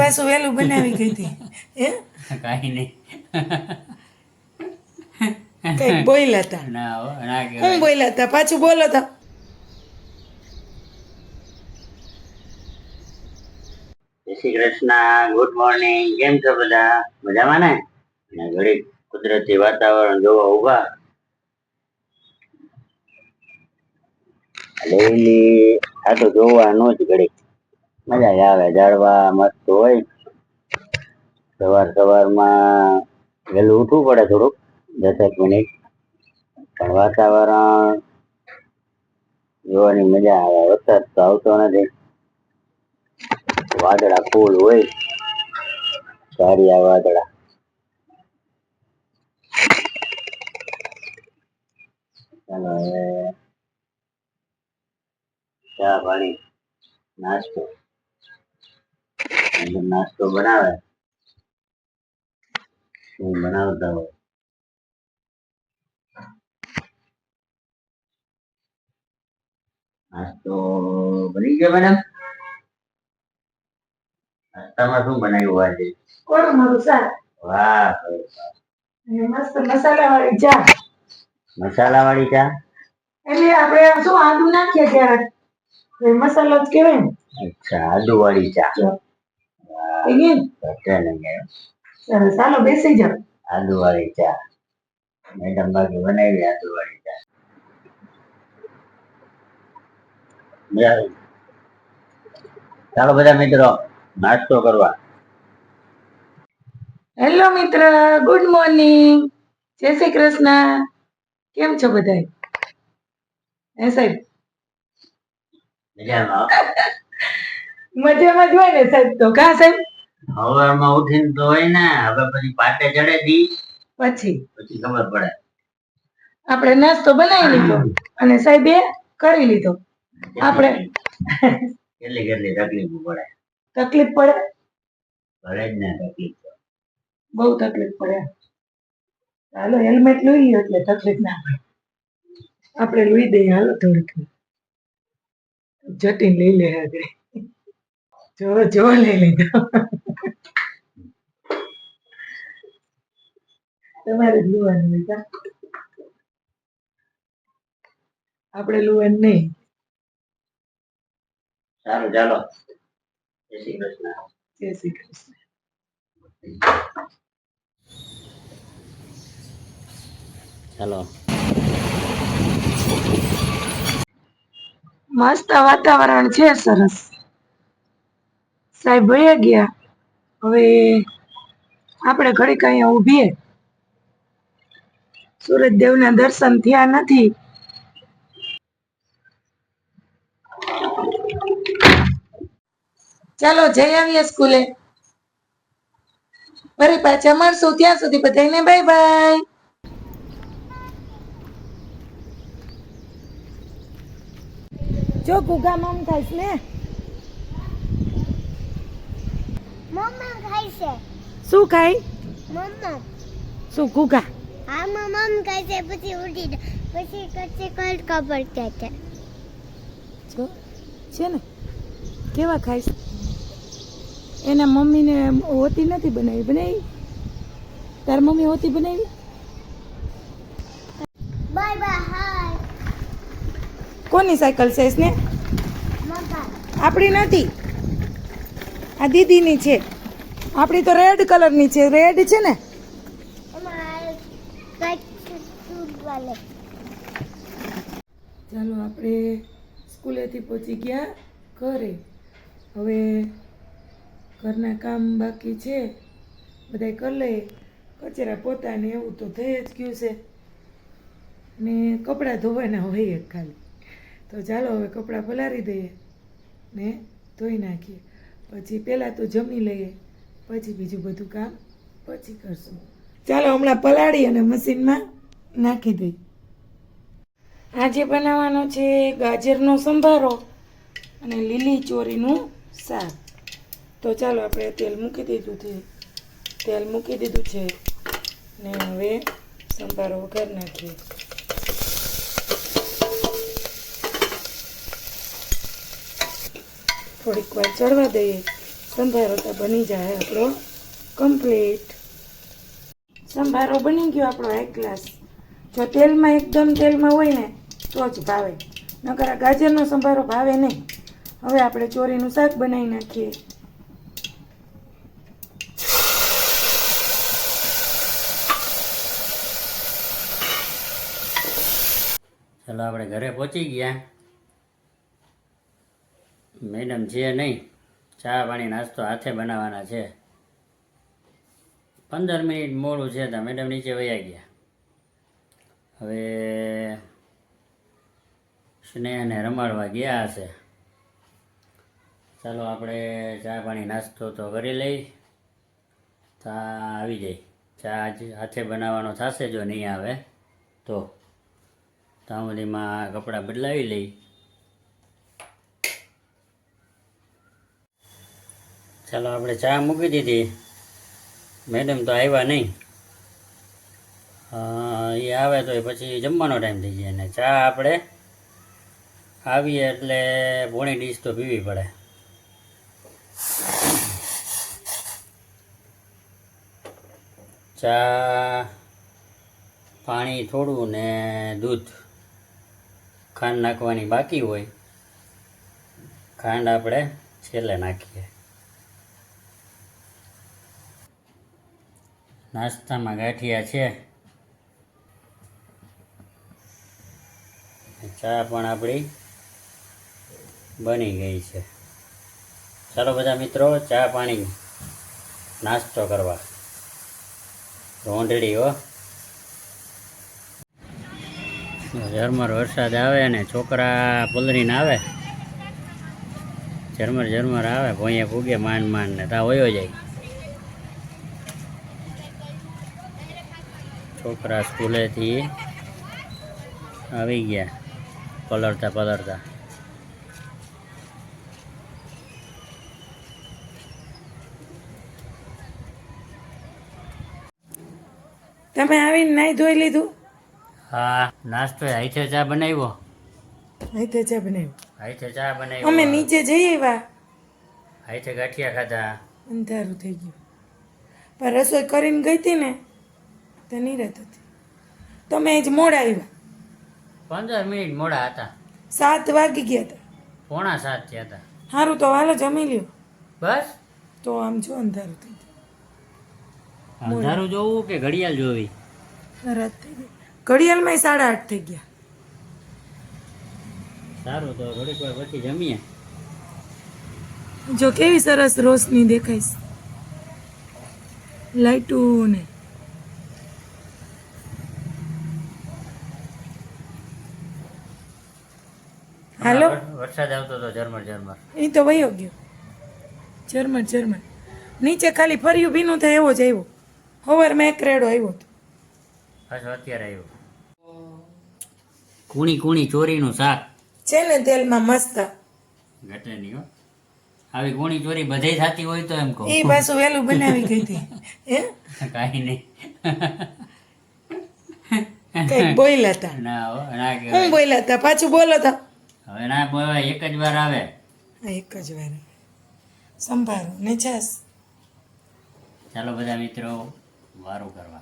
પાછું વહેલું બનાવી ગઈ હતી? હે? કાંઈ નહીં. કંઈક બોલ્યા હતા. ના હો બોલ્યા હતા? પાછું બોલો તો. શ્રી કૃષ્ણ ગુડ મોર્નિંગ કેમ છો બધા? મજામાં ને? અને ઘડીક કુદરતી વાતાવરણ જોવા ઊભા ડેઈલી આ તો જોવાનું જ ઘડીક. મજા આવે ઝાડવા મસ્ત હોય. સવાર સવારમાં વહેલું ઉઠવું પડે થોડુંક, દસેક મિનિટ. પણ વાતાવરણ જોવાની મજા આવે. વરસાદ તો આવતો નથી. વાદળા ફૂલ હોય. સારિયા વાદળા. ચાલો હવે ચા પાણી નાસ્તો. નાસ્તો બનાવે હું બનાવતા હોય નાસ્તો બની ગયો મેડમ નાસ્તામાં શું બનાવ્યું આજે કોણ મારું શાક વાહ અને મસ્ત મસાલા વાળી ચા મસાલા વાળી ચા એટલે આપણે શું આદુ નાખીએ ત્યારે મસાલો જ કહેવાય અચ્છા આદુ વાળી ચા થઈ ગઈ? ઘટે નહીં. સરસ ચાલો બેસી જાઓ આદુ વાળી ચા મેડમ બાકી બનાવી આદુ વાળી ચા ચાલો બધા મિત્રો નાસ્તો કરવા હેલો મિત્ર ગુડ મોર્નિંગ જય શ્રી કૃષ્ણ કેમ છો બધા હે સાહેબ મજામાં મજામાં જ હોય ને સાહેબ? તો કા સાહેબ? હવામાં ઉઠીને તો હોય ને હવે પછી પાટે ચડે દી. પછી? પછી ખબર પડે. આપણે નાસ્તો બનાવી લીધો અને સાહેબે કરી લીધો. આપણે કેટલી કેટલી તકલીફ પડે. તકલીફ પડે? પડે જ ને તકલીફ બહુ તકલીફ પડે. હાલો હેલ્મેટ લઈ એટલે તકલીફ ના પડે. આપણે લઈ દઈએ હાલો થોડીક. જટીન લઈ લે આગળ. જો જો લઈ લીધો. તમારે લુવાનું હોય આપણે લુવાનું નહીં. સારું ચાલો. જય શ્રી કૃષ્ણ. જય શ્રી કૃષ્ણ. ચાલો. મસ્ત વાતાવરણ છે સરસ. સાહેબ વયા ગયા. હવે આપણે ઘડીક અહીંયા ઊભીએ. સૂરજદેવના દર્શન થયા નથી. ચાલો જઈ આવીએ સ્કૂલે. ફરી પાછા મળશું. ત્યાં સુધી બધાને બાય બાય. જો ગુગા મમ થાય ને. મમ્મા ખાય છે. શું ખાય? મમ્મા. શું ગુગા હા મમ્મી ખાય છે. પછી ઉડી. પછી કચ્ચે કોલ કપડ કે. છે જો છે ને? કેવા ખાય છે? એના મમ્મીને હોતી નથી બનાવી. બનાવી? તાર મમ્મી હોતી બનાવી? Bye bye hi. કોની સાયકલ છે ને આપણી નથી. આ દીદીની છે. આપણી તો રેડ કલરની છે. રેડ છે ને? ચાલો આપણે સ્કૂલેથી પહોંચી ગયા ઘરે. હવે ઘરના કામ બાકી છે. બધાય કરી લઈએ કચરા પોતાને એવું તો થઈ જ ગયું છે. ને કપડાં ધોવાના હોય ખાલી. તો ચાલો હવે કપડાં પલારી દઈએ ને ધોઈ નાખીએ. પછી પહેલાં તો જમી લઈએ, પછી બીજું બધું કામ પછી કરશું. ચાલો હમણાં પલાળી અને મશીનમાં નાખી દઈ. આજે બનાવવાનો છે ગાજરનો સંભારો અને લીલી ચોરીનું શાક. તો ચાલો આપણે તેલ મૂકી દીધું છે. તેલ મૂકી દીધું છે ને હવે સંભારો વઘાર નાખીએ. થોડીક વાર ચડવા દઈએ. સંભારો તો બની જાય આપણો. કમ્પ્લીટ સંભારો બની ગયો આપણો એક ગ્લાસ. જો તેલમાં એકદમ તેલમાં હોય ને, તો જ ભાવે. નકર ગાજરનો સંભારો ભાવે નહીં. હવે આપણે ચોરીનું શાક બનાવી નાખીએ. ચાલો, આપણે ઘરે પહોંચી ગયા. મેડમ છે નહીં. ચા પાણી નાસ્તો હાથે બનાવવાના છે. પંદર મિનિટ મોડું છે ત્યાં. મેડમ નીચે વયા ગયા. હવે સ્નેહને રમાડવા ગયા હશે. ચાલો આપણે ચા પાણી નાસ્તો તો કરી લઈ. તા આવી જાય ચા હાથે બનાવવાનો થશે જો નહીં આવે તો. તાંબલીમાં કપડાં બદલાવી લઈ. ચાલો આપણે ચા મૂકી દીધી. મેડમ તો આવ્યા નહીં. એ આવે તો એ પછી જમવાનો ટાઈમ થઈ જાય અને ચા આપણે આવીએ એટલે પોણી ડીશ તો પીવી પડે. ચા, પાણી થોડું ને દૂધ. ખાંડ નાખવાની બાકી હોય. ખાંડ આપણે છેલ્લે નાખીએ. નાસ્તામાં ગાંઠિયા છે. ચા પણ આપણી બની ગઈ છે. ચાલો બધા મિત્રો, ચા પાણી નાસ્તો કરવા. રોંઢડી હો. ઝરમર વરસાદ આવે ને છોકરા પલરીને આવે. ઝરમર ઝરમર આવે, ભોંયે ફૂગે માન માન ને તા વયો જાય. છોકરા સ્કૂલેથી આવી ગયા પલળતા પલળતા. તમે આવીને નાહી ધોઈ લીધું? હા નાસ્તો હાઈથે ચા બનાવ્યો. તો ચા બનાવ્યું? હાઈથે ચા અમે નીચે જઈ આવ્યા. હાઈથે ગાંઠિયા ખાધા. અંધારું થઈ ગયું. પણ રસોઈ કરીને ગઈ હતી ને? તો નહીં રહેતો તમે જ મોડા આવ્યા. પંદર મિનિટ મોડા હતા. સાત વાગી ગયા હતા. પોણા સાત થયા હતા. સારું તો હાલો જમી લ્યો. બસ? તો આમ જો અંધારું થઈ અંધારું જોવું કે ઘડિયાળ જોવી? ગયું રાત થઈ ગઈ. ઘડિયાળમાં સાડા આઠ થઈ ગયા. સારું તો ઘડીક વાર પછી જમીએ. જો કેવી સરસ રોશની દેખાય લાઈટું ને હાલો? વરસાદ આવતો હતો ઝરમર ઝરમર. એ તો વયો ગયો. ઝરમર ઝરમર. નીચે ખાલી ફર્યું ભીનું થાય એવો જ આવ્યો. હવારમાં એક રેડો આવ્યો હતો. બસ અત્યારે આવ્યો. કુણી કુણી ચોરીનું શાક. છે ને તેલમાં મસ્ત. ઘટે નહીં હો. આવી કુણી ચોરી બધે થતી હોય તો એમ કહો. એ પાછું વહેલું બનાવી ગઈ હતી. હે? કાંઈ નહીં. કઈ બોલ્યા હતા. ના હો બોલ્યા હતા? પાછું બોલો તો. હવે ના બોલાય એક જ વાર આવે. એક જ વાર. સંભારો ને ચાલો બધા મિત્રો વારું કરવા.